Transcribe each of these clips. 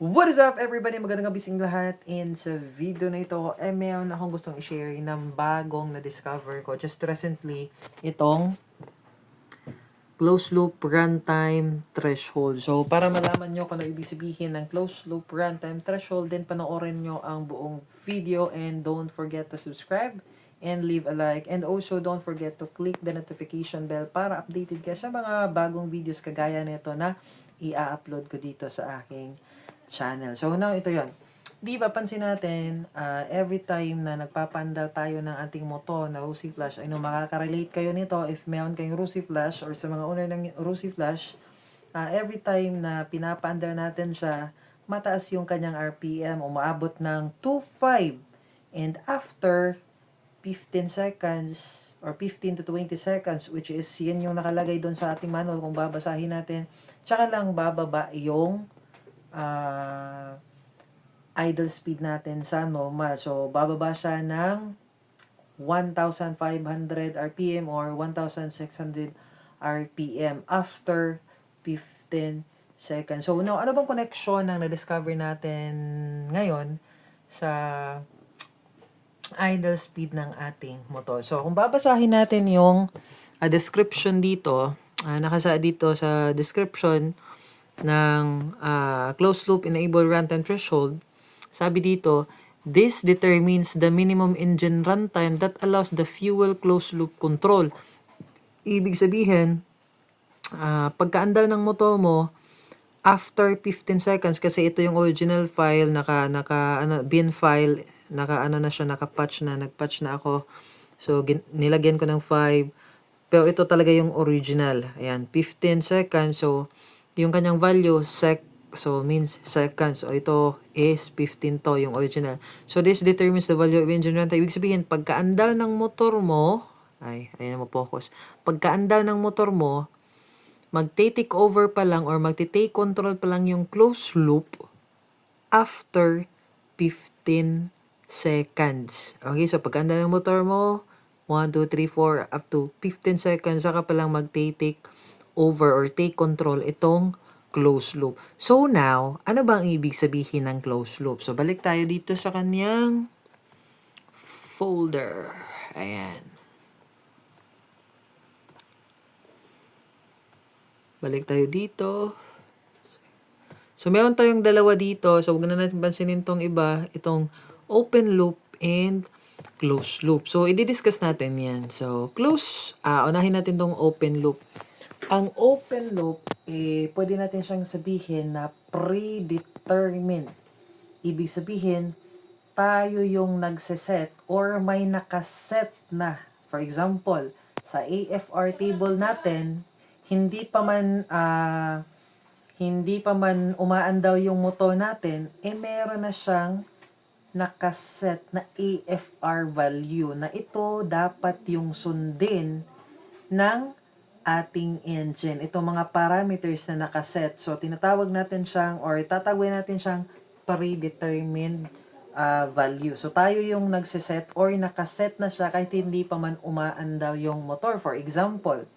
What is up everybody? Magandang inyong lahat. And sa video na ito, eh meron akong gustong i-share ng bagong na-discover ko just recently. Itong closed loop runtime threshold. So, para malaman nyo kung ano ibig sabihin ng closed loop runtime threshold, then panoorin nyo ang buong video and don't forget to subscribe and leave a like. And also, don't forget to click the notification bell para updated ka sa mga bagong videos kagaya nito na i-upload ko dito sa aking channel. So now ito yon. Di ba pansin natin, ah, every time na nagpapanda tayo ng ating motor na Rusi Flash, ay no, makaka-relate kayo nito if meron kayong Rusi Flash or sa mga owner ng Rusi Flash, ah, every time na pinapanda natin siya, mataas yung kanyang RPM, umaabot ng 2.5. And after 15 seconds or 15 to 20 seconds, which is yan yung nakalagay doon sa ating manual kung babasahin natin, tsaka lang bababa yung ah idle speed natin sa normal. So, bababa siya ng 1,500 RPM or 1,600 RPM after 15 seconds. So, now, ano bang connection ng na-discover natin ngayon sa idle speed ng ating motor? So, kung babasahin natin yung ah, description dito, uh, nakasa dito sa description, ng uh, closed loop enable runtime threshold, sabi dito, this determines the minimum engine runtime that allows the fuel closed loop control. Ibig sabihin, uh, pagkaandar ng motor mo, after 15 seconds, kasi ito yung original file, naka, naka, ano, bin file, naka, ano na siya, naka-patch na, nag-patch na ako. So, gin, nilagyan ko ng 5. Pero ito talaga yung original. Ayan, 15 seconds. So, yung kanyang value sec so means seconds so ito is 15 to yung original. So this determines the value of engine runtime. Ibig sabihin pagkaandar ng motor mo ay ayan mo focus pagkaandar ng motor mo magte-take over pa lang or magte-take control pa lang yung closed loop after 15 seconds. Okay so pagkaandar ng motor mo 1, 2, 3, 4 up to 15 seconds saka pa lang magte-take over or take control itong closed loop. So now, ano bang ibig sabihin ng closed loop? So balik tayo dito sa kanyang folder. Ayan. Balik tayo dito. So meron tayong dalawa dito. So huwag na natin pansinin tong iba. Itong open loop and closed loop. So i-discuss natin yan. So close, ah, unahin natin tong open loop. Ang open loop, eh, pwede natin siyang sabihin na predetermined. Ibig sabihin, tayo yung nagseset or may nakaset na. For example, sa AFR table natin, hindi pa man ah, hindi pa man umaandaw yung motor natin, eh meron na siyang nakaset na AFR value na ito dapat yung sundin ng ating engine. Ito mga parameters na nakaset. So, tinatawag natin siyang or tatawagin natin siyang predetermined uh, value. So, tayo yung nagsiset or nakaset na siya kahit hindi pa man umaandaw yung motor. For example,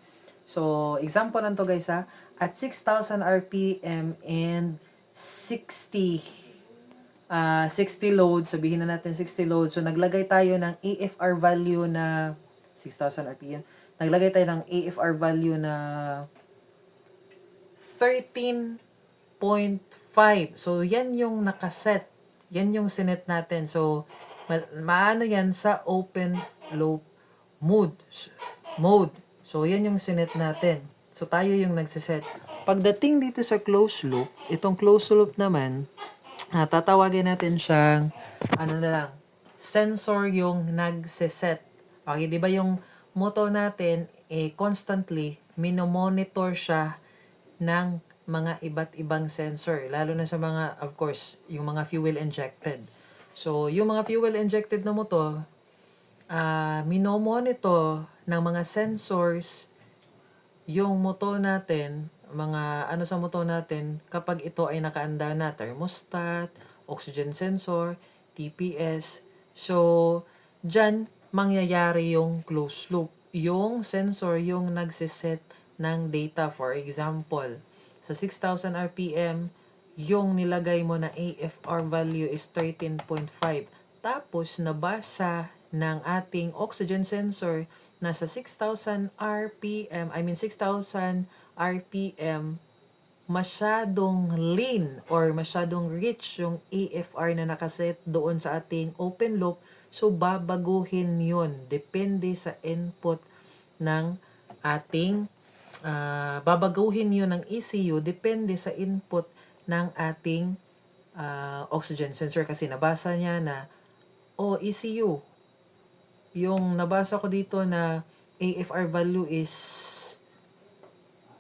so, example lang to guys ha, at 6,000 RPM and 60 uh, 60 load, sabihin na natin 60 load. So, naglagay tayo ng AFR value na 6,000 RPM naglagay tayo ng AFR value na 13.5. So, yan yung nakaset. Yan yung sinet natin. So, ma- maano yan sa open loop mode. Mode. So, yan yung sinet natin. So, tayo yung nagsiset. Pagdating dito sa closed loop, itong closed loop naman, ah, tatawagin natin siyang, ano na lang, sensor yung nagsiset. Okay, di ba yung motor natin, eh, constantly, minomonitor siya ng mga iba't ibang sensor. Lalo na sa mga, of course, yung mga fuel injected. So, yung mga fuel injected na motor, uh, minomonitor ng mga sensors yung motor natin, mga ano sa motor natin, kapag ito ay nakaanda na, thermostat, oxygen sensor, TPS. So, dyan, mangyayari yung closed loop. Yung sensor yung nagsiset ng data. For example, sa 6,000 RPM, yung nilagay mo na AFR value is 13.5. Tapos, nabasa ng ating oxygen sensor nasa 6,000 RPM, I mean 6,000 RPM, masyadong lean or masyadong rich yung AFR na nakaset doon sa ating open loop. So, babaguhin yun. Depende sa input ng ating ah, babaguhin yun ng ECU depende sa input ng ating ah, oxygen sensor kasi nabasa niya na oh ECU yung nabasa ko dito na AFR value is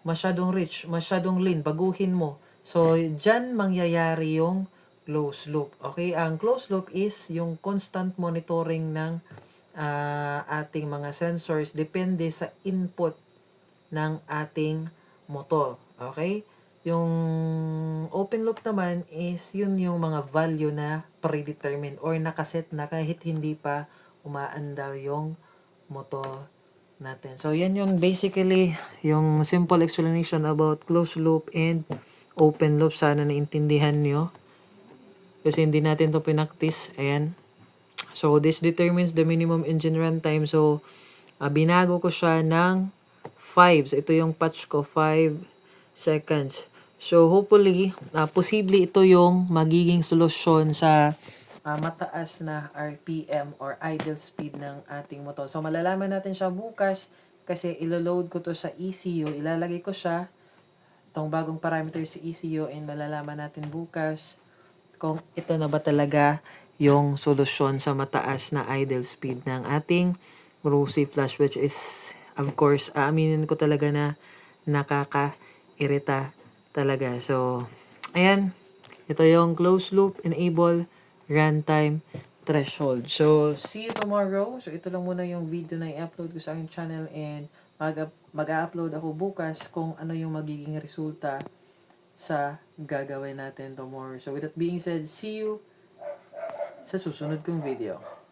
masyadong rich, masyadong lean, baguhin mo. So, dyan mangyayari yung closed loop. Okay? Ang closed loop is yung constant monitoring ng ah, ating mga sensors depende sa input ng ating motor. Okay? Yung open loop naman is yun yung mga value na predetermined or nakaset na kahit hindi pa umaandar yung motor natin. So, yan yung basically yung simple explanation about closed loop and open loop. Sana naintindihan nyo. Kasi hindi natin to pinaktis. Ayan. So, this determines the minimum engine run time. So, ah, binago ko siya ng 5. So, ito yung patch ko, 5 seconds. So, hopefully, ah, posible ito yung magiging solusyon sa ah, mataas na RPM or idle speed ng ating motor. So, malalaman natin siya bukas kasi iloload ko to sa ECU. Ilalagay ko siya, itong bagong parameter sa ECU and malalaman natin bukas kung ito na ba talaga yung solusyon sa mataas na idle speed ng ating Rosy Flash which is of course aaminin ko talaga na nakaka-irita talaga. So, ayan. Ito yung closed loop enable runtime threshold. So, see you tomorrow. So, ito lang muna yung video na i-upload ko sa aking channel and mag- mag-upload ako bukas kung ano yung magiging resulta sa gagawin natin tomorrow. So, with that being said, see you sa susunod kong video.